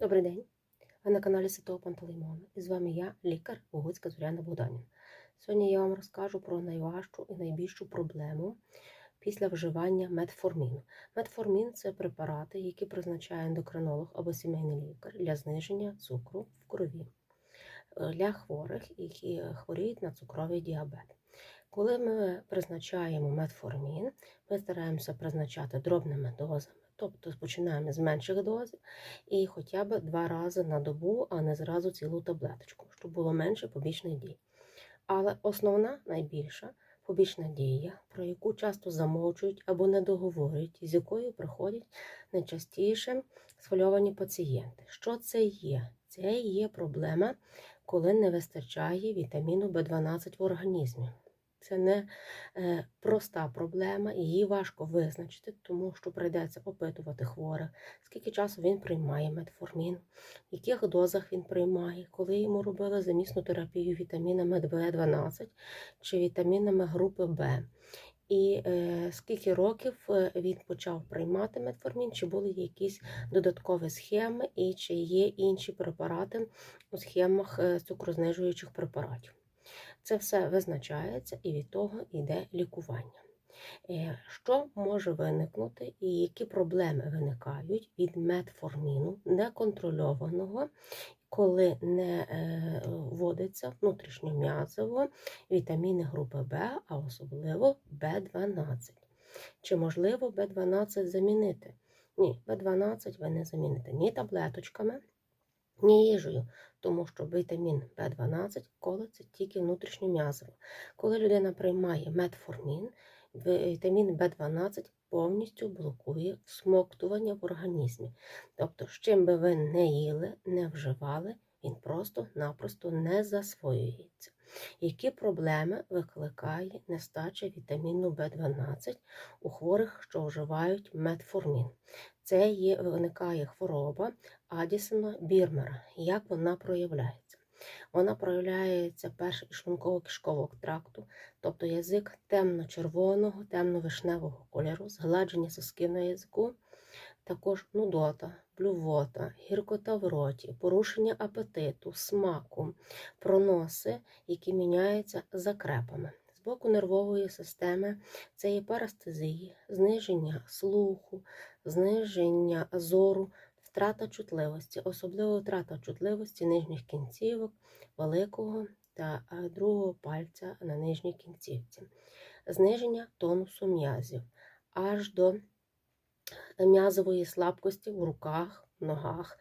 Добрий день. Ви на каналі Святого Пантелеймона. І з вами я, лікар Богуцька Зоряна Богданівна. Сьогодні я вам розкажу про найважчу і найбільшу проблему після вживання метформіну. Метформін це препарати, які призначає ендокринолог або сімейний лікар для зниження цукру в крові е, для хворих, які хворіють на цукровий діабет. Коли ми призначаємо метформін, ми стараємося призначати дробними дозами, тобто починаємо з менших доз і хоча б два рази на добу, а не зразу цілу таблеточку, щоб було менше побічних дій. Але основна найбільша побічна дія, про яку часто замовчують або не договорюють, з якою приходять найчастіше схвильовані пацієнти. Що це є? Це є проблема, коли не вистачає вітаміну В12 в організмі. Це не е, проста проблема, її важко визначити, тому що прийдеться опитувати хворих, скільки часу він приймає метформін, в яких дозах він приймає, коли йому робили замісну терапію вітамінами В12 чи вітамінами групи Б. І е, скільки років е, він почав приймати метформін, чи були якісь додаткові схеми, і чи є інші препарати у схемах е, цукрознижуючих препаратів. Це все визначається і від того йде лікування. Е, Що може виникнути і які проблеми виникають від метформіну неконтрольованого, коли не е, вводиться внутрішньом'язово вітаміни групи В, а особливо В12. Чи можливо В12 замінити? Ні, В12 ви не заміните ні таблеточками, ні їжею, тому що вітамін В12 колиться тільки внутрішньом'язово. Коли людина приймає метформін, вітамін В12 повністю блокує всмоктування в організмі. Тобто, з чим би ви не їли, не вживали, він просто-напросто не засвоюється. Які проблеми викликає нестача вітаміну В12 у хворих, що вживають метформін? Це є, виникає хвороба Адісона Бірмера. Як вона проявляється? Вона проявляється перше із шлунково-кишкового тракту, тобто язик темно-червоного, темно-вишневого кольору, згладження соски на язику, також нудота, блювота, гіркота в роті, порушення апетиту, смаку, проноси, які міняються закрепами. З боку нервової системи це є парастезії, зниження слуху, зниження зору, втрата чутливості, особливо втрата чутливості нижніх кінцівок, великого та другого пальця на нижній кінцівці, зниження тонусу м'язів аж до м'язової слабкості в руках, ногах,